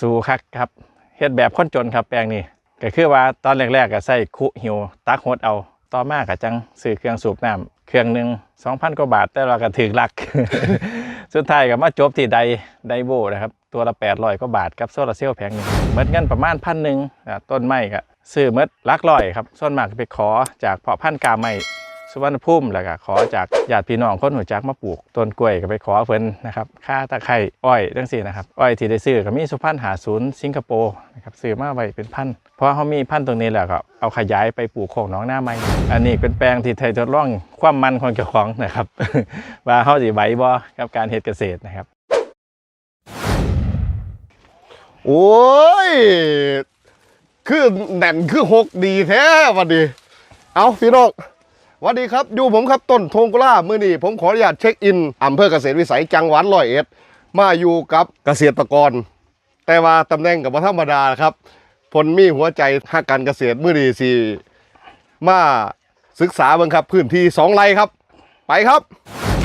สู่คักครับเฮ็ดแบบคนจนครับแปลงนี้ก็คือว่าตอนแรกๆก็ใส่คุหิวตักหดเอา ต่อมาก็จังซื้อเครื่องสูบน้ำเครื่องหนึ่ง2,000กว่าบาท แต่เราก็ถึกหลัก สุดท้ายก็มาจบที่ไดไดโบนะครับตัวละ 800กว่าบาทกับโซลาร์เซลล์แผงนึงเม็ดเงินประมาณพันหนึ่งต้นไม้ก็ซื้อเม็ดลักร้อยครับส่วนมากไปขอจากเพาะพันธุ์กาไม้ สุวรรณภูมิแล้วก็ขอจากญาติพี่น้องคนหัวจักมาปลูกต้นกล้วยก็ไปขอเพิ่นนะครับค่าตะไคร้อ้อยจังซี่นะครับอ้อยที่ได้ซื้อก็มีสุพรรณหาศูนย์สิงคโปร์นะครับซื้อมาไว้เป็นพันเพราะเขามีพันตรงนี้แล้วก็เอาขยายไปปลูกโคกหน้องหน้าใหม่อันนี้เป็นแปลงที่ไทยทดลองความมันของเจ้าของนะครับ ว่าเขาสิไหวบ่กับการเฮ็ดเกษตรนะครับ โอ้ย คือแน่นคือหกดีแท้วันดี เอาพี่น้อง วัสดีครับอยู่ผมครับต้นทงกุล่ามือนี้ผมขออนุญาตเช็คอินอำเภอเกษตรวิสัยจังหวัดร้อยเอ็ดมาอยู่กับเกษตรกร แต่ว่าตำแหน่งกับธรรมดาครับผลมีหัวใจหักการเกษตรมือนี้สิมาศึกษาเบิ่งครับ พื้นที่สองไร่ครับ ไปครับ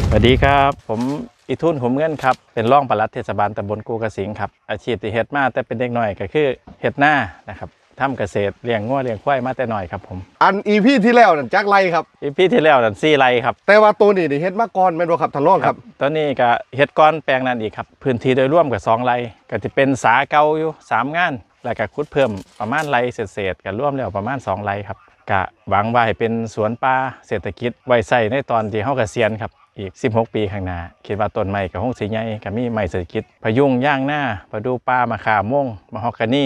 สวัสดีครับ ผมอิทุนขุมเงินครับ เป็นรองปลัดเทศบาลตำบลกูกระสิงครับอาชีพที่เฮ็ดมาแต่เป็นเด็กน้อยก็คือเฮ็ดหน้านะครับ ทำเกษตรเลี้ยงงัวเลี้ยงควายมาแต่น้อยครับผมอันอีพีที่แล้วนั่นจักไรครับ อีพีที่แล้วนั่นซี่ไรครับ แต่ว่าตัวนี้นี่เฮ็ดมาก่อนแม่นบ่ครับท่านรองครับตอนนี้ก็เฮ็ดก้อนแปลงนั้นอีกครับพื้นที่โดยรวมกับสองไรก็จะเป็นสาเก่าอยู่สามงาน แล้วก็ขุดเพิ่มประมาณไรเศษๆก็รวมแล้วประมาณสองไรครับก็หวังว่าให้เป็นสวนป่าเศรษฐกิจไว้ใส่ในตอนที่เฮาเกษียณครับอีก 16 ปีข้างหน้าคิดว่าต้นไม้กับห้องสีใหญ่ก็มีไม้เศรษฐกิจพะยุงย่างหน้าประดูป่ามะขามม่วงมะฮอกกานี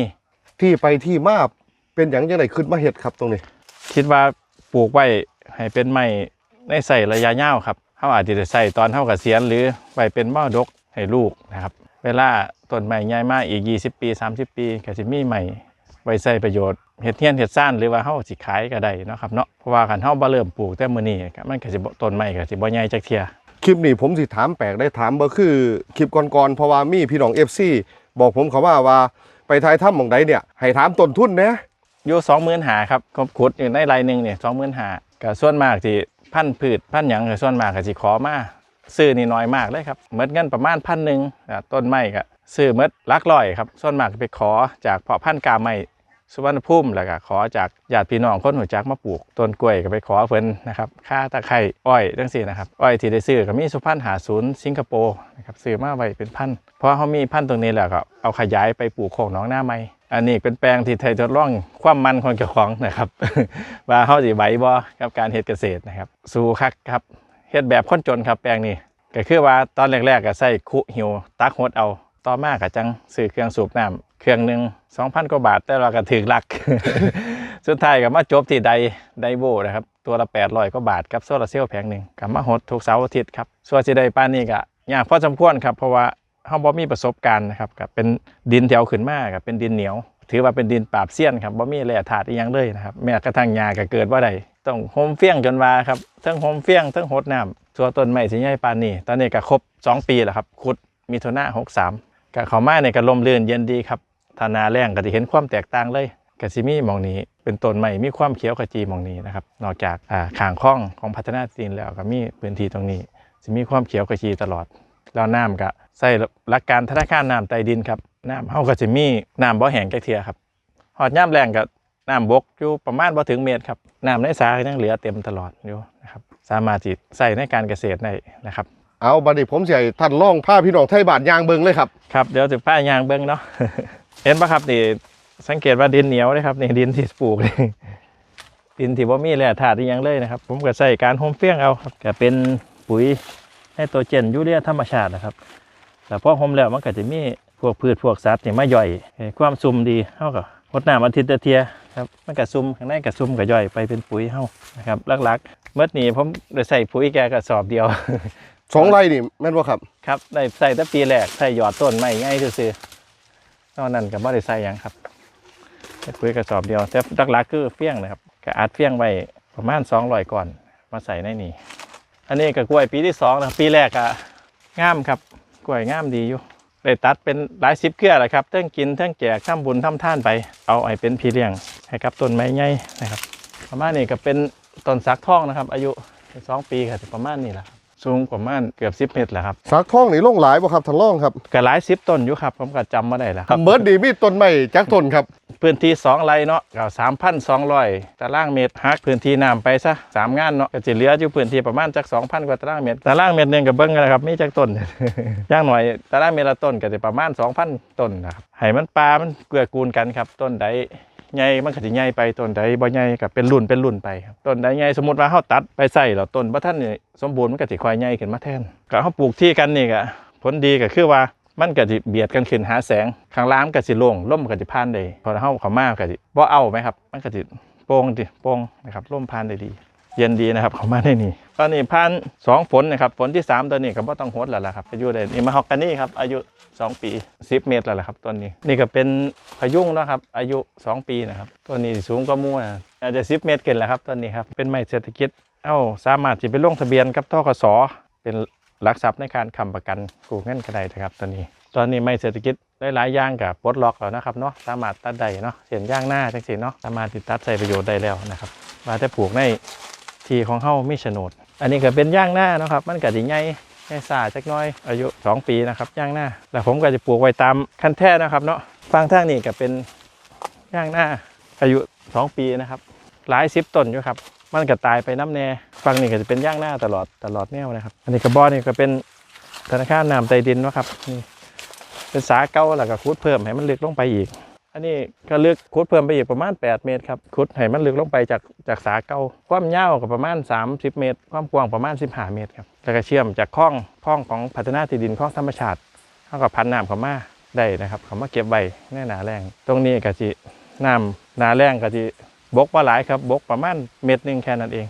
ที่ไปที่มาเป็นอย่างจังไดขึ้นมาเฮ็ดครับตรงนี้ คิดว่าปลูกไว้ให้เป็นไม้ในใส่ระยะยาวครับเขาอาจจะได้ใส่ตอนเท่ากับเสียนหรือไว้เป็นมอดกให้ลูกนะครับ เวลาต้นไม้ใหญ่มากอีก 20 ปี 30 ปีก็จะมีใหม่ไว้ใส่ประโยชน์เห็ดเทียนเห็ดซ่านหรือว่าเฮาสิขายก็ได้เนาะครับเนาะเพราะว่าคันเฮาบ่เริ่มปลูกแต่มื้อนี้ก็มันก็สิบ่ต้นไม้ก็สิบ่ใหญ่จักเที่ยคลิปนี้ผมสิถามแปลกได้ถามบ่คือคลิปก่อนๆเพราะว่ามีพี่น้อง FC บอกผมเขาว่าว่า ไปทายถ้ำหมองใดเนี่ยให้ถามต้นทุนนะอยู่สองหมื่นหาครับก็ขุดอยู่ในรายหนึ่งเนี่ยสองหมื่นหาก็ส่วนมากที่พันธุ์พืชพันธุ์หยังก็ส่วนมากก็สิขอมาซื้อนี่น้อยมากเลยครับเมดเงินประมาณพันหนึ่งต้นไม้ก็ซื้อเมดหลักร้อยครับส่วนมากไปขอจากเพาะพันธุ์กาไม้ สุวรรณภูมิแล้วก็ขอจากญาติพี่น้องคนหัวจักมาปลูกต้นกล้วยก็ไปขอเพิ่นนะครับค่าตะไคร้อ้อยจังซี่นะครับอ้อยที่ได้ซื้อก็มีสุพรรณหาศูนย์สิงคโปร์นะครับซื้อมาไว้เป็นพันเพราะเขามีพันตรงนี้แล้วก็เอาขยายไปปลูกโคกหนองหน้าไม้อันนี้เป็นแปลงที่ไทยทดลองความมันของเจ้าของนะครับ ว่าเขาสิไหวบ่กับการเฮ็ดเกษตรนะครับ สู่คักครับเฮ็ดแบบคนจนครับแปลงนี้ก็คือว่าตอนแรกๆก็ใส่คุหิวตักหดเอา ต่อมาก็จังซื้อเครื่องสูบน้ำเครื่องหนึ่ง2,000กว่าบาท แต่เราก็ถึกหลัก สุดท้ายก็มาจบที่ไดไดโบนะครับ ตัวละ800กว่าบาทกับโซลาร์เซลล์แผงหนึ่งก็มาหดทุกเสาร์อาทิตย์ครับส่วนสิได้ปานนี้ก็ยากพอสมควรครับเพราะว่าเฮาบ่มีประสบการณ์นะครับก็เป็นดินแถวขึ้นมาก็เป็นดินเหนียว ถือว่าเป็นดินปราบเสี้ยนครับบ่มีแร่ธาตุอีหยังเลยนะครับแม้กระทั่งหญ้าก็เกิดบ่าได้ต้องโฮมเฟี้ยงจนว่าครับทั้งโฮมเฟี้ยงทั้งหดน้ำตัวต้นไม้สิใหญ่ปานนี้ตอนนี้ก็ครบ 2 ปีแล้วครับขุดมิถุนา63 ก็เข้ามาในก็ลมลื่นเย็นดีครับถ้านาแรงก็จะเห็นความแตกต่างเลยก็สิมีมองนี้ เป็นต้นไม้มีความเขียวขจีมองนี้นะครับนอกจากอ่าข้างคลองของพัฒนาดินแล้วก็มีพื้นที่ตรงนี้สิมีความเขียวขจีตลอดแล้วน้ำก็ใส่หลักการธนาคารน้ำใต้ดินครับน้ำเฮาก็จะมีน้ำบ่แห้งจักเทียครับหอดย่ำแรงกับน้ำบกอยู่ประมาณบ่ถึงเมตรครับน้ำในสาก็ยังเหลือเต็มตลอดอยู่นะครับสามารถที่ใส่ในการเกษตรได้นะครับ เอาบัดนี้ผมสิให้ท่านลองพาพี่น้องไทยบานยางเบิ่งเลยครับ ครับเดี๋ยวจะป้ายยางเบิ้งเนาะ เห็นปะครับนี่สังเกตว่าดินเหนียวเลยครับนี่ดินที่ปลูกนี่ดินที่ว่ามีแร่ธาตุอหยังเลยนะครับ ผมก็ใส่การโฮมเฟี้ยงเอาครับก็เป็นปุ๋ยให้ตัวเจนยูเรียธรรมชาตินะครับ แต่พอโฮมแล้วมันก็จะมีพวกพืชพวกสัตว์นี่มาย่อยให้ความซุ่มดีเท่ากับรดน้ำอาทิตย์ละเทียครับมันก็ซุ่มข้างในก็ซุ่มก็ย่อยไปเป็นปุ๋ยเฮานะครับหลักๆเมื่อนี้ผมได้ใส่ปุ๋ยแกกระสอบเดียว สองไร่นี่แม่นบ่ครับครับได้ใส่แต่ปีแรกใส่หยอดต้นใหม่ง่ายซื่อๆนอกนั้นก็บ่ได้ใส่หยังครับใส่ปุ๋ยกระสอบเดียวแต่หลักๆคือเฟี้ยงนะครับก็อัดเฟี้ยงไว้ประมาณ200ก่อนมาใส่ในนี่อันนี้ก็กล้วยปีที่สองนะปีแรกอะงามครับกล้วยงามดีอยู่ได้ตัดเป็นหลายสิบเครือแหละครับเทั้งกินเทั้งแจกทำบุญทำท่านไปเอาไอ้เป็นพี่เลี้ยงให้กับต้นไม้ใหญ่นะครับ ประมาณนี้ก็เป็นต้นสักทองนะครับ อายุสองปีครับประมาณนี้แหละ สูงประมาณเกือบ10เมตรแหละครับสักทองนี่ลงหลายบ่ครับท่านรองครับก็หลายสิบต้นอยู่ครับผมก็จำมาได้แล้วครับเบิร์ดดีมีต้นไม้จักต้นครับพื้นที่2ไร่เนาะก็3,200ตารางเมตรหักพื้นที่น้ำไปซะสามงานเนาะก็จะเหลืออยู่พื้นที่ประมาณจัก2,000กว่าตารางเมตรตารางเมตรหนึงก็เบิ่งกันนะครับมีจักต้นอย่างหน่อยตารางเมตรละต้นก็จะประมาณ2,000ต้นนะครับให้มันปลามันเกื้อกูลกันครับต้นใด ใหญ่มันก็สิใหญ่ไปต้นใดบ่ใหญ่ก็เป็นรุ่นเป็นรุ่นไปครับต้นใดใหญ่สมมติว่าเฮาตัดไปใส่แล้วต้นบ่ทันนี่สมบูรณ์มันก็สิค่อยใหญ่ขึ้นมาแทนก็เฮาปลูกที่กันนี่ก็ผลดีก็คือว่ามันก็สิเบียดกันขึ้นหาแสงข้างล่างก็สิโล่งล่มก็สิผ่านได้พอเฮาเข้ามาก็สิบ่เอาไหมครับ มันก็สิโป่งดิโป่งนะครับล่มผ่านได้ดี เย็นดีนะครับเขามาได้นี่ตอนนี้ผ่านสองฝนนะครับฝนที่สามตัวนี้ก็บ่ต้องโหดแล้วล่ะครับอายุได้นี่มาฮอกกานี่ครับอายุ 2 ปี 10 เมตรแล้วล่ะครับต้นนี้นี่ก็เป็นพยุงนะครับอายุ 2 ปีนะครับต้นนี้สูงก็มู่นะอาจจะ 10 เมตรเกินแล้วครับต้นนี้ครับเป็นไม้เศรษฐกิจเอ้าสามารถจะไปลงทะเบียนกับทกสเป็นหลักทรัพย์ในการค้ำประกันกู้เงินก็ได้นะครับตอนนี้ ตอนนี้ไม่เศรษฐกิจหลายๆอย่างกับปลดล็อกแล้วนะครับเนาะสามารถตัดได้เนาะเสียนย่างหน้าจังสิเนาะสามารถติดตัดใส่ประโยชน์ได้แล้วนะครับมาแต่ปลูกใน ที่ของเฮามีโฉนด อันนี้ก็เป็นย่างหน้านะครับ มันก็สิใหญ่ใหญ่ซ่าจักน้อยอายุ 2 ปีนะครับย่างหน้า แล้วผมก็จะปลูกไว้ตามขั้นแท้นะครับเนาะฟังทางนี้ก็เป็นย่างหน้าอายุ 2 ปีนะครับหลายสิบต้นอยู่ครับมันก็ตายไปน้ำแน่ฟังนี่ก็จะเป็นย่างหน้าตลอดตลอดแนวนะครับ อันนี้กระบอกนี่ก็เป็นธนาคารน้ำใต้ดินนะครับนี่เป็นสาเก่าแล้วก็ขุดเพิ่มให้มันลึกลงไปอีก นนี้ก็ลึกขุดเพิ่มไปอีกประมาณ 8 เมตรครับขุดให้มันลึกลงไปจากจากสาเก่าความยาวก็ประมาณ 30 เมตร ความกว้างประมาณ 15 เมตรครับแล้วก็เชื่อมจากคลองคลองของพัฒนาที่ดินคลองธรรมชาติเท่ากับพันน้ำเขามาได้นะครับเขามาเก็บไว้ในหนาแรง ตรงนี้ก็จิน้ำหนาแรงก็จิบกว่าหลายครับบกประมาณเมตรหนึงแค่นั้นเอง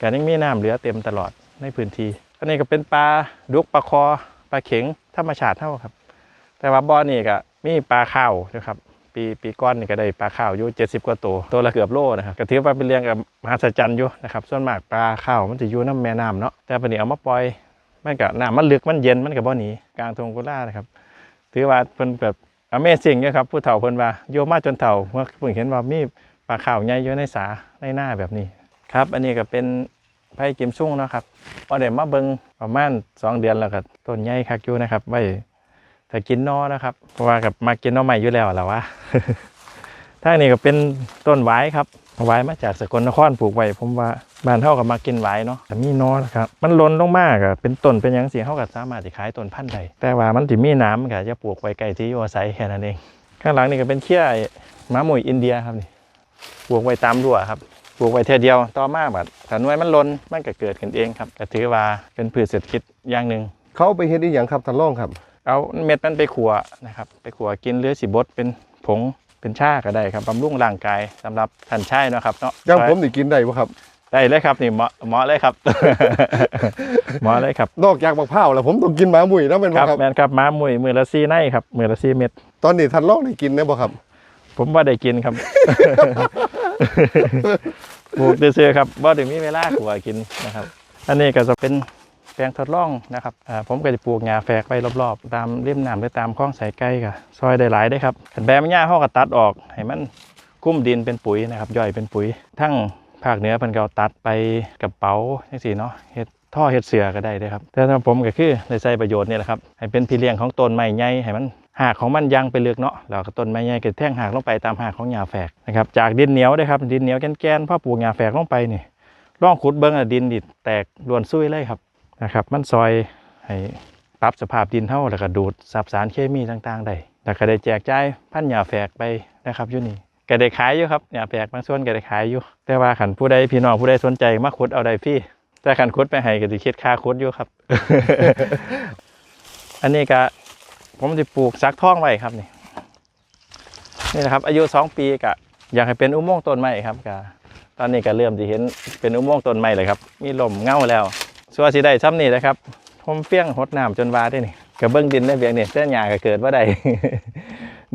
ก็ยังมีน้ำเหลือเต็มตลอดในพื้นที่อันนี้ก็เป็นปลาดุกปลาคอปลาเข็งธรรมชาติเท่าครับ แต่ว่าบ่อนี่ก็มีปลาข้าวนะครับ ปีปีก้อนนี่ก็ได้ปลาข้าวอยู่70 กว่าตัวตัวละเกือบโลนะครับก็ถือว่าเป็นเรื่องกับมหัศจรรย์อยู่นะครับส่วนมากปลาข้าวมันจะอยู่น้ำแม่น้ำเนาะแต่ปนี้เอามาปล่อยมันก็น้ำมันลึกมันเย็นมันก็บ่หนีกลางทงกุล่านะครับถือว่าเพิ่นแบบ Amazing เนยครับผู้เฒ่าเพิ่นว่าโยมาจนเฒ่าเมื่อเพิ่งเห็นว่ามีปลาข้าวใหญ่อยู่ในสาในหน้าแบบนี้ครับ อันนี้ก็เป็นไผ่กิมซุ่งเนาะครับพอได้มาเบิงประมาณสองเดือนแล้วก็ต้นใหญ่คักอยู่นะครับไว้ถ้ากินนอนะครับ เพราะว่ากับมากินนอใหม่อยู่แล้วแหละวะ ทางนี้ก็เป็นต้นไว้ครับไว้มาจากสกลนครปลูกไว้ผมว่าบ้านเท่ากับมากินไว้เนาะแต่มีนอนะครับ มันล้นลงมากอะเป็นต้นเป็นหยังสีเท่ากับสามารถจะขายต้นพันธุ์ได้แต่ว่ามันถิมีน้ำก็จะปลูกไว้ไกลที่อยู่อาศัยแค่นั้นเอง ข้างหลังนี่ก็เป็นเขี้ยหมาหมุยอินเดียครับนี่ปลูกไว้ตามรั้วครับปลูกไว้เท่ยเดียวต่อมาแบบถ้าหน่วยมันล้นมันก็เกิดขึ้นเองครับก็ถือว่าเป็นพืชเศรษฐกิจอย่างหนึ่งเขาไปเฮ็ดอีหยังครับท่านรองครับ เอาเม็ดมันไปขัวนะครับไปขัวกินหรือสิบดเป็น ผงเป็นชาก็ได้ครับบำรุงร่างกายสำหรับท่านชายเนาะครับเนาะอย่างผมนี่กินได้บ่ครับ ได้เลยครับนี่เหมาะเหมาะเลยครับ เหมาะเลยครับนอกจากมะพร้าวแล้วผมต้องกินหมาหมุยนะเป็นคบ่รับครับแมนครับม้ามุยมือละซีในครับมือละซีเม็ด ตอนนี้ท่านรองได้กินได้บ่ครับ ผมว่าได้กินครับ ปลูกซื้อๆครับว่าถึงมีเวลาขัวกินนะครับ อันนี้ก็จะเป็น แปลงทดลองนะครับผมก็จะปลูกหญ้าแฝกไว้รอบๆ ตามริมน้ำหรือตามคลองสายไก่ก็ซอยได้หลายได้ครับขันแบมหญ้าเขาก็ตัดออกให้มันกุ้มดินเป็นปุ๋ยนะครับย่อยเป็นปุ๋ย ทั้งภาคเหนือเพิ่นก็ตัดไปกระเป๋าจังซี่เนาะเฮ็ดท่อเฮ็ดเสือก็ได้ด้ครับ แต่สำหรับผมก็คือได้ใช้ประโยชน์นี่แหละครับ ให้เป็นพี่เลี้ยงของต้นไม้ใหญ่ให้มันหากของมันยังไปเลึกเนาะแล้วก็ต้นไม้ใหญ่ก็แท่งหากลงไปตามหากของหญ้าแฝกนะครับ จากดินเหนียวเด้ครับ ดินเหนียวแกนๆพอปลูกหญ้าแฝกลงไปนี่ลองขุดเบิ่งอะดินดิแตกรวนซุยเลยครับ นะครับ มันซอยให้ปรับสภาพดินเฮาแล้วก็ดูดซับสารเคมีต่างๆได้แล้วก็ได้แจกจ่ายพันธุ์หญ้าแฝกไปนะครับอยู่นี่ก็ได้ขายอยู่ครับเนี่ยแปลกบางส่วนก็ได้ขายอยู่ แต่ว่าขันผู้ใดพี่น้องผู้ใดสนใจมาขุดเอาได้ฟรีแต่ขันขุดไปให้ก็จะคิดค่าขุดอยู่ครับ อันนี้ก็ผมจะปลูกซักท่องไว้ครับนี่นี่นะครับ อายุสองปีก็อยากให้เป็นอุโมงค์ต้นไม้ครับก็ตอนนี้ก็เริ่มจะเห็นเป็นอุโมงค์ต้นไม้เลยครับ มีลมเงาแล้ว ส่วนสีได้ซ้ำนี่นะครับผมเฟี้ยงหดน้ำจนวาได้นี่กระเบื้องดินได้เบียงนี่เส้นหญ้าก็เกิดว่าได้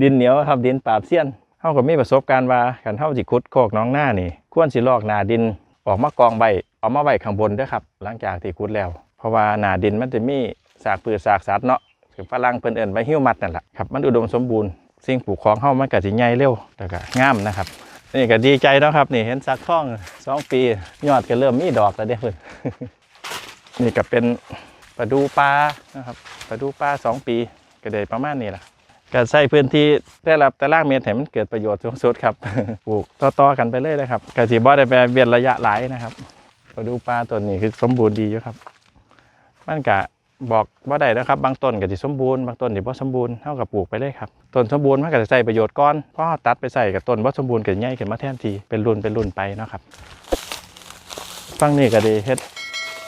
ดินเหนียวครับดินปราบเสี้ยนเฮาก็มีประสบการณ์ว่าคันเฮาสิขุดโคกน้องหน้านี่ควรสิลอกหนาดินออกมากองใบเอามาไว้ข้างบนด้อครับ หลังจากที่ขุดแล้ว เพราะว่าหนาดินมันจะมีสากพืชสากสัตว์เนาะคือฝรั่งเพิ่นเอิ้นว่าฮิวมัดนั่นแหละครับมันอุดมสมบูรณ์สิ่งปลูกของเฮามันก็สิใหญ่เร็วแล้วก็งามนะครับนี่ก็ดีใจนะครับนี่เห็นสักท่องสองปียอดก็เริ่มมีดอกแล้วเด้อเพิ่น นี่ก็เป็นปลาดูปลานะครับปลาดูปลาสองปีก็ได้ประมาณนี้แหละก็ใส่พื้นที่ได้รับแต่ล่างเมตรให้มันเกิดประโยชน์สูงสุดครับปลูกต่อๆกันไปเลยนะครับกสิบ่ได้ไปเวียนระยะหลายนะครับปลาดูปลาตัวนี้คือสมบูรณ์ดีอยู่ครับมันกะบอกว่าได้นะครับ บางต้นก็สิสมบูรณ์บางต้นสิบ่สมบูรณ์เท่ากับปลูกไปเลยครับต้นสมบูรณ์มันก็จะใส่ประโยชน์ก่อนพราะเราตัดไปใส่กับต้นบ่สมบูรณ์ก็ใหญ่ขึ้นมาแทนทีเป็นรุ่นเป็นรุ่นไปนะครับฟังนี่ก็ดีเฮ็ด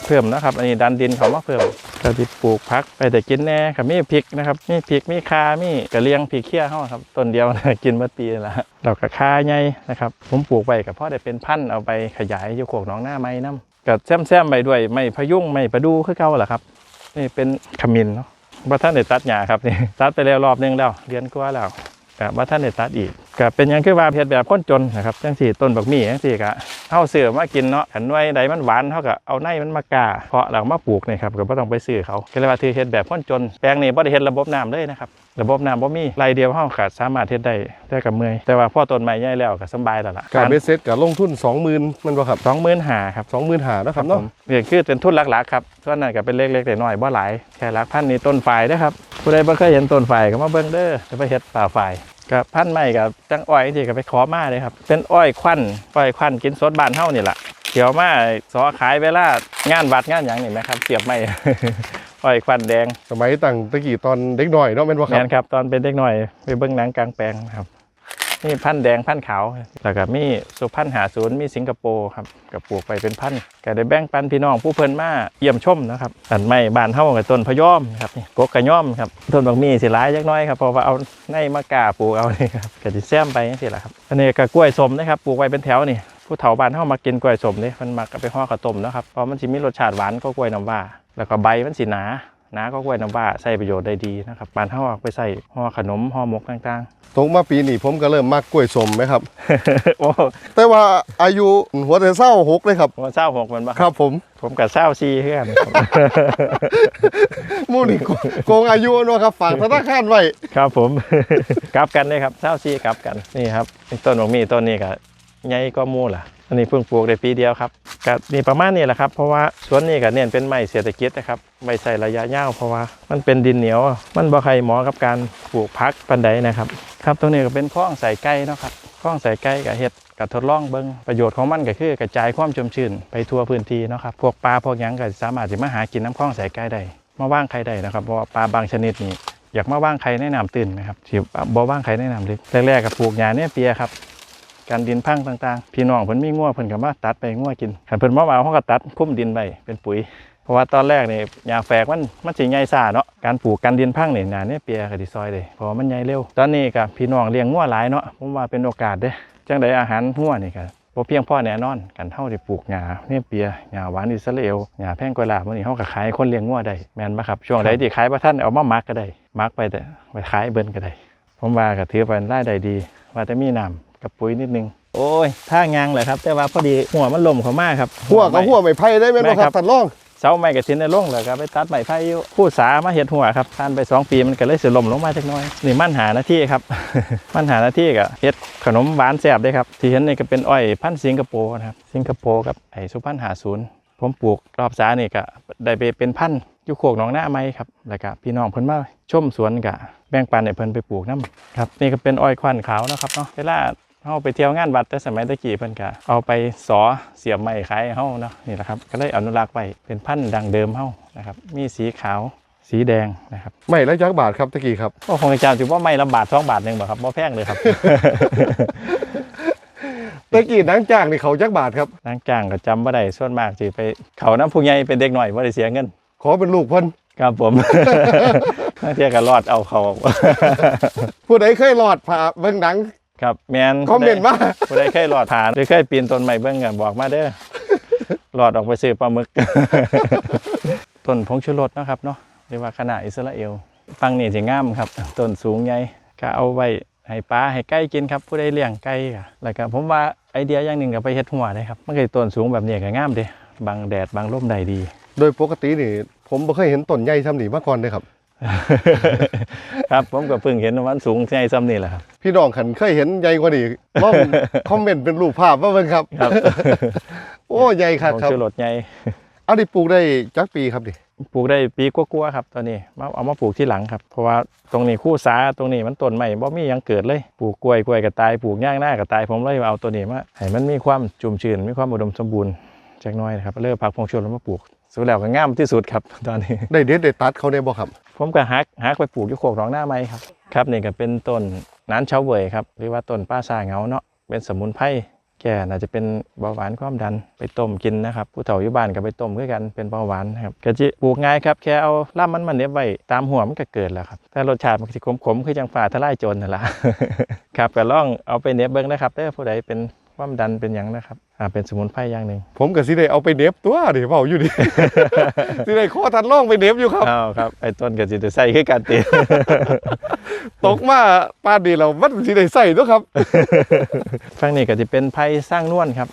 เพิ่มนะครับ อันนี้ดันดินเขามาเพิ่มก็สิปลูกพักไปแต่กินแน่ครับมีพริกนะครับมีพริกมีคามีกระเลียงพริกเคี้ยเฮาครับต้นเดียวกินเมื่อปีละเราก็คาใหญ่นะครับผมปลูกไว้กับพ่อได้เป็นพันธุ์เอาไปขยายอยู่โคกหนองหน้าไม้น้ำก็แซมๆไปด้วยไม่พยุงไม่ประดูคือเก่าแหละครับนี่เป็นขมิ้นเนาะว่าท่านได้ตัดหญ้าครับนี่ตัดไปแล้วรอบหนึงแล้วเดือนกว่าแล้วก็ว่าท่านได้ตัดอีก ก็เป็นหยังคือว่าเพียแบบคนจนนะครับจังสี่ต้นบักมี่จังสี่ก็เฮาซื้อมากินเนาะขันไว้ใดมันหวานเฮาก็เอาในมันมากาเพาะแล้วมาปลูกนี่ครับก็บ่ต้องไปซื้อเขาก็เลยว่าถือเฮ็ดแบบคนจน แปลงนี้บ่ได้เฮ็ดระบบน้ำเลยนะครับระบบน้ำบ่มีไรเดียวเฮาก็สามารถเฮ็ดได้แต่กับเมื่อยแต่ว่าพอต้นไม้ใหญ่แล้วก็สำบายแล้วล่ะการเบสเซ็ตกับลงทุนสองหมื่นมันบ่ครับ25,000ครับสองหมื่นหานาะครับเนาะผมนี่คือเป็นทุนหลักๆครับส่วนนั้นก็เป็นเล็กๆน้อยๆบ่หลายแค่หลักพันนี่ต้นฝ่ายนะครับผู้ใดบ่เคยเห็นต้นฝ่ายก็มาเบิ่งเด้อจะไปเฮ็ดป่าฝ่าย กับพันธุ์ใหม่กับจังอ้อยที่ก็ไปขอมาเลยครับ เป็นอ้อยควันอ้อยควันกินสดบ้านเฮานี่ล่ะเกี่ยวมาสอขายเวลางานวัดงานหยังนี่ไหมครับเสียบไม้อ้อยควันแดง สมัยตั้งตะกี้ตอนเด็กหน่อยเนาะแม่นบ่คแม่รับนครับตอนเป็นเด็กน้อยไปเบิ่งหนังกลางแปลงครับ นี่พันธุ์แดงพันธุ์ขาวแล้วก็มีสุพรรณหาศูนย์มีสิงคโปร์ครับกับปลูกไปเป็นพันธุ์ก็ได้แบ่งปันพี่น้องผู้เพิ่นมาเยี่ยมชมนะครับอันไม้บานเฮากับต้นพยอมครับกกกระย่อมครับต้นบางมีสิหลายจักน้อยครับเพราะว่าเอาในมากาปลูกเอานี่ครับก็สิแซมไปจังซี่ล่ะครับอันนี้ก็กล้วยสมนะครับปลูกไว้เป็นแถวนี่ผู้เฒ่าบ้านเฮามากินกล้วยสมนี่มันมักเอาไปห่อข้าวต้มนะครับเพราะมันสิมีรสชาติหวานก็กล้วยน้ำว้าแล้วก็ใบมันสิหนา น้าก็กล้วยน้ำว้าใส่ประโยชน์ได้ดีนะครับปานเท่าเอาไปใส่ห่อขนมห่อหมกต่างตรงมาปีนี้ผมก็เริ่มมักกล้วยสมไหมครับๆโอ้แต่ว่าอายุหัวแต่เศร้าหกเลยครับผมเศร้าหกมันบ้าครับผมผมกับเศร้าซีเพื่อนครับหมู่นี่โกโกงอายุเนาะครับฝากธนาคารไว้ครับผมกลับกันเลยครับเศร้าซีกลับกันนี่ครับต้นหมกมีต้นนี้ก็ใหญ่ก็มู่ล่ะ อันนี้เพิ่งปลูกได้ปีเดียวครับก็นี่ประมาณนี้แหละครับเพราะว่าสวนนี้ก็เน้นเป็นไม้เศรษฐกิจนะครับไม่ใส่ระยะยาวเพราะว่ามันเป็นดินเหนียว มันบ่ใครเหมาะกับการปลูกพักปันใดนะครับครับตรงนี้ก็เป็นคลองใส่ไก่เนาะครับคลองใส่ไก่กับเห็ดกับทดลองเบิ้งประโยชน์ของมันก็คือกระจายความชุ่มชื้นไปทั่วพื้นที่เนาะครับพวกปลาพวกหยังก็สามารถจะมาหากินน้ำคลองใส่ไก่ได้มาว่างไข่ได้นะครับเพราะว่าปลาบางชนิดนี่อยากมาว่างไข่ในน้ำตื้นนะครับที่บ่ว่างไข่ในน้ำลึกแรกๆกับปลูกหญ้าเนี่ยเปียครับ การดินพังต่างๆ พี่น้องเพิ่นมีงัวเพิ่นก็มาตัดไปงัวกินคันเพิ่นมาเอาเขาก็ตัดคุ้มดินไปเป็นปุ๋ย เพราะว่าตอนแรกเนี่หญ้าแฝกมันมันสิใหญ่ซ่าเนาะการปลูกกันดินพังเนี่หนาเนี่ยเปียก็สิซอยเลยเพราะมันใหญ่เร็ว ตอนนี้ก็พี่น้องเลี้ยงงัวหลายเนาะผมว่าเป็นโอกาสเด้จังไดอาหารงัวนี่ก็บ่เพียงพอแน่นอนกันเฮาได้ปลูกหญ้าเนี่ยเปียหญ้าหวานอิสราเอลหญ้าแพงกว่าลามื้อนี้เฮาก็ขายคนเลี้ยงงัวได้แม่นบ่ครับช่วงใดที่ขายบ่ทันเอามามักก็ได้มักไปแต่ไปขายเบิ่นก็ได้ผมว่าก็ถือเป็นรายได้ดี ว่าแต่มีน้ำ กับปุ๋ยนิดนึง โอ้ยท่างางเลยครับ แต่ว่าพอดีหัวมันล่มเขามากครับหัวกับหัวไม่ไผ่ได้แม่นบ่ครับตัดร่องเสาไม้กับชิ้นในร่งเลยครับไปตัดไม้ไผ่อยู่ผู้สามาเห็ดหัวครับผ่านไปสองปีมันก็เลยเสื่อมลงมาจักหน้อยนี่มันหาหน้าที่ครับ มันหาหน้าที่กับเฮ็ดขนมหวานแซ่บได้ครับ ที่เห็นนี่ก็เป็นอ้อยพันธุ์สิงคโปร์นะครับสิงคโปร์กับไอ้สุพรรณหาศูนย์ผมปลูกรอบสานี่ก็ได้ไปเป็นพันธุ์อยุโคกหนองหน้าไม้ครับแล้วก็พี่น้องเพิ่นมาชมสวนกะแบ่งปันให้เพิ่นไปปลูกน้ำครับนี่ก็เป็นอ้อยควันขาวนะครับเนาะเวลาเฮาไปเที่ยวงานวัดแต่สมัยตะกี้เพิ่นก็เอาไปสอเสียบไม้ขายให้เฮาเนาะนี่แหละครับก็เลยอนุรักษ์ไว้เป็นพันธุ์ดังเดิมเฮานะครับมีสีขาวสีแดงนะครับไม่ละยักษ์บาทครับตะกี้ครับก็คงจะจำถือว่าไม่ลำบาทสองบาทหนึ่งบ่ครับบ่แพงเลยครับ ตะกี้หนังจ้างนี่เขายักษ์บาทครับนางจ้างก็จำบ่ได้ส่วนมากสิไปเขาน้ำผู้ใหญ่เป็นเด็กหน่อยบ่ได้เสียเงิน ขอเป็นลูกเพิ่นครับผมบางเที่ยก็รอดเอาเขาผู้ใดเคยรอดผ่าเบิ่งหนัง ครับแมนคอมเมนต์มาผู้ใดเคยรอดผ่านหรือเคยปีนต้นไม้เบิ่งก็บอกมาเด้อรอดออกไปซื้อปลาหมึก ต้นพงชูรสเนาะครับเนาะเรียกว่าคณะอิสราเอลฟังนี่สิงามครับต้นสูงใหญ่ก็เอาไว้ให้ปลาให้ไก่กินครับผู้ใดเลี้ยงไก่ก็แล้วก็ผมว่าไอเดียอย่างหนึ่งก็ไปเฮ็ดหัวได้ครับมันก็สิต้นสูงแบบนี้ก็งามเด้บังแดดบังลมได้ดี โดยปกตินี่ผมบ่เคยเห็นต้นใหญ่ซ้ำนี่มาก่อนเลยครับ ครับผมก็เพิ่งเห็นว่ามันสูงใหญ่ซ้ำนี่แหละครับ พี่น้องขันเคยเห็นใหญ่กว่านี้ลองคอมเมนต์เป็นรูปภาพมาเบิ่งครับ ครับ โอ้ใหญ่ครับผงครับ ชูรสใหญ่เอาดิปลูกได้จักปีครับดิปลูกได้ปีกว่าๆครับ ตอนนี้มาเอามาปลูกที่หลังครับ เพราะว่าตรงนี้คู่สาตรงนี้มันต้นใหม่บ่มีหยังเกิดเลยปลูกกล้วยกล้วยก็ตายปลูกย่างหน้าก็ตายผมเลยเอาตัวนี้มาให้มันมีความชุ่มชื้นมีความอุดมสมบูรณ์จักหน้อยนะครับเริ่มพักพงชวนแล้วมาปลูก สุดแล้วก็งามที่สุดครับตอนนี้ ได้เด็ดได้ตัดเขาได้บ่ครับ ผมก็ฮักฮักไปปลูกอยู่โคกหนองหน้าไม้ครับครับนี่ก็เป็นต้นน้านเฉาเวยครับหรือว่าต้นป้าซาเหงาเนาะเป็นสมุนไพรแก่น่าจะเป็นเบาหวานความดันไปต้มกินนะครับ ผู้เฒ่าอยู่บ้านก็ไปต้มด้วยกันเป็นเบาหวานนะครับก็จะปลูกง่ายครับแค่เอาล่ามมันมาเน็บไว้ตามหัวมันก็เกิดแล้วครับแต่รสชาติมันสิขมๆคือจังฝ่าทลายโจรนั่นแหละ ครับก็ลองเอาไปเน็บเบิ้งนะครับถ้าผู้ใดเป็น ความดันเป็นหยังนะครับอ่าเป็นสมุนไพรอย่างหนึ่งผมก็สิได้เอาไปเหน็บตัวดิเว้าอยู่ดิ สิได้ขอทันล่องไปเหน็บอยู่ครับ อ้าวครับไอ้ต้นก็จะใส่คือการตีตกมาป้านนี้เรามันสิได้ใส่ตัวครับฝั่งนี้ก็จะเป็นไผ่สร้างนวลครับ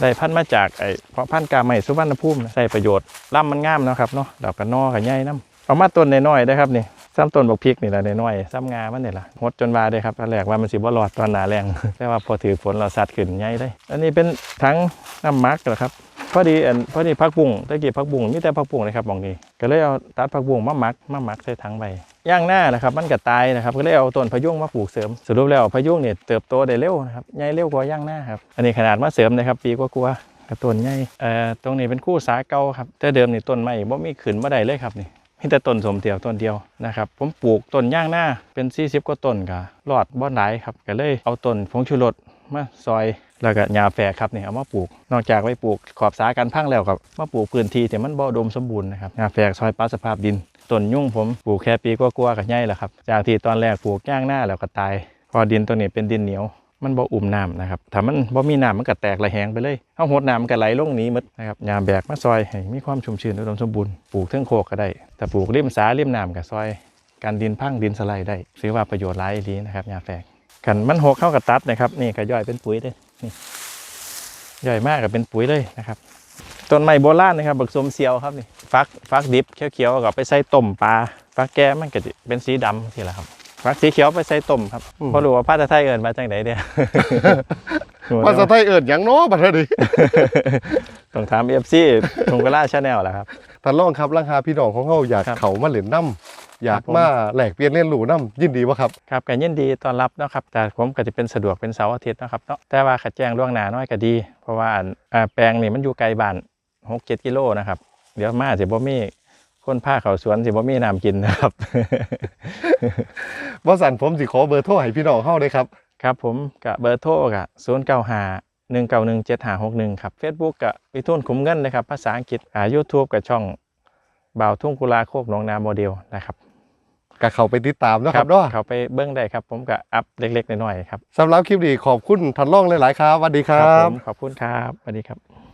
ได้พันธุ์มาจากไอ้เพาะพันธุ์กาใหม่สุวรรณภูมินะใส่ประโยชน์ล่ำมันงามเนาะครับเนาะดอกกระนอกับใหญ่น้ำเอามาต้นน้อยๆได้ครับนี่ ซ้ำต้นบักพริกนี่แหละน้อยซ้ำงามันนี่แหละหดจนวาได้ครับตอนแรกว่ามันสิบ่รอดตอนหนาแรงแต่ว่าพอถือฝนเราสัดขึ้นใหญ่ได้อันนี้เป็นถังน้ำมักเหรอครับพอดีอันพอดีพักบุ้งตะกี้พักบุ้งมีแต่พักบุ้งเลยครับมองนี้ ก็เลยเอาตัดพักบุ้งมามักมามักใส่ถังใบย่างหน้านะครับมันก็ตายนะครับก็เลยเอาต้นพะยุงมาปลูกเสริมสรุปแล้วพะยุงเนี่ยเติบโตได้เร็วนะครับใหญ่เร็วกว่าย่างหน้าครับอันนี้ขนาดมาเสริมนะครับปีกว่าๆกับต้นใหญ่เอ่อตรงนี้เป็นคู่สาเก่าครับแต่เดิมนี่ต้นไม้บ่มีขึ้นบ่ได้เลยครับนี่ มีแต่ต้นสมเดียวต้นเดียวนะครับ ผมปลูกต้นย่างหน้าเป็น 40กว่าต้นก็รอดบ่หลครับก็เลยเอาต้นผงชูรสมาซอยแล้วก็หญ้าแฝกครับเนี่ยเอามาปลูก นอกจากไว้ปลูกขอบสากันพังแล้วครับมาปลูกพื้นที่ที่มันบ่อดมสมบูรณ์นะครับหญ้าแฝกซอยปรับสภาพดินต้นยุ่งผมปลูกแค่ปีกว่าๆกับใหญ่แล้วครับจากที่ตอนแรกปลูกย่างหน้าแล้วก็ตาย พอดินตัวนี้เป็นดินเหนียว มันบ่อุ่มน้ำนะครับ ถ้ามันบ่มีน้ำมันก็แตกระแหงไปเลยเอาหดน้ำมันก็ไหลลงหนี้มดนะครับยามแบกมาซอยให้มีความชุ่มชื้นอุดมสมบูรณ์ ปลูกเทิงโคกก็ได้ แต่ปลูกริมสาริมน้ำก็ซอย การดินพังดินสไลด์ได้ถือว่าประโยชน์หลายดีนะครับยาแฝกกันมันหกเข้ากับตัดนะครับ นี่ก็ย่อยเป็นปุ๋ยเลยนี่ย่อยมากก็เป็นปุ๋ยเลยนะครับ ต้นไม้โบราณนะครับบักสมเซียวครับนี่ ฟักฟักดิบเขียวๆก็ไปใส่ต้มปลาฟักแก่มันก็จะเป็นสีดำทีละครับ ฟักสีเขียวไปใส่ต้มครับอืมพอรู้ว่าภาษาไทยเอินมาจังไหนเดียภาษาไทยเอิ้นหยังเนาะบัดนี้ต้องถามเอฟซีทงกล่าชาแนลแหละครับท่านรองครับราคาพี่น้องของเฮาอยากครับเข้ามาเล่นน้ำอยากครับผมมาแลกเปลี่ยนเรียนรู้น้ำยินดีบ่ครับครับกันยินดีต้อนรับเนาะครับแต่ผมก็จะเป็นสะดวกเป็นเสาร์อาทิตย์เนาะครับเนาะแต่ว่าขัดแจ้งล่วงหน้าน้อยก็ดี เพราะว่าอันอ่าแปลงนี่มันอยู่ไกลบ้านหกเจ็ดกิโลนะครับเดี๋ยวมาสิบ่มี คนพาเขาสวนสิบ่มีน้ำกินนะครับบ่สั่นผมสิขอเบอร์โทรให้พี่น้องเฮาได้ครับ ครับผมกับเบอร์โทรกับศูนย์เก้าห้าหนึ่งเก้าหนึ่งเจ็ดห้าหกหนึ่งครับเฟซบุ๊กกับวิทุนขุมเงินนะครับ ภาษาอังกฤษอ่ายูทูบกับช่องบ่าวทุ่งกุลาโคกหนองนาโมเดลนะครับก็เข้าไปติดตามเนาะครับเนาะเขาไปเบิ้งได้ครับ ผมกับอัพเล็กๆน้อยๆครับสำหรับคลิปนี้ขอบคุณท่านรองหลายๆครับสวัสดีครัผบมขอบคุณครับสวัสดีครับ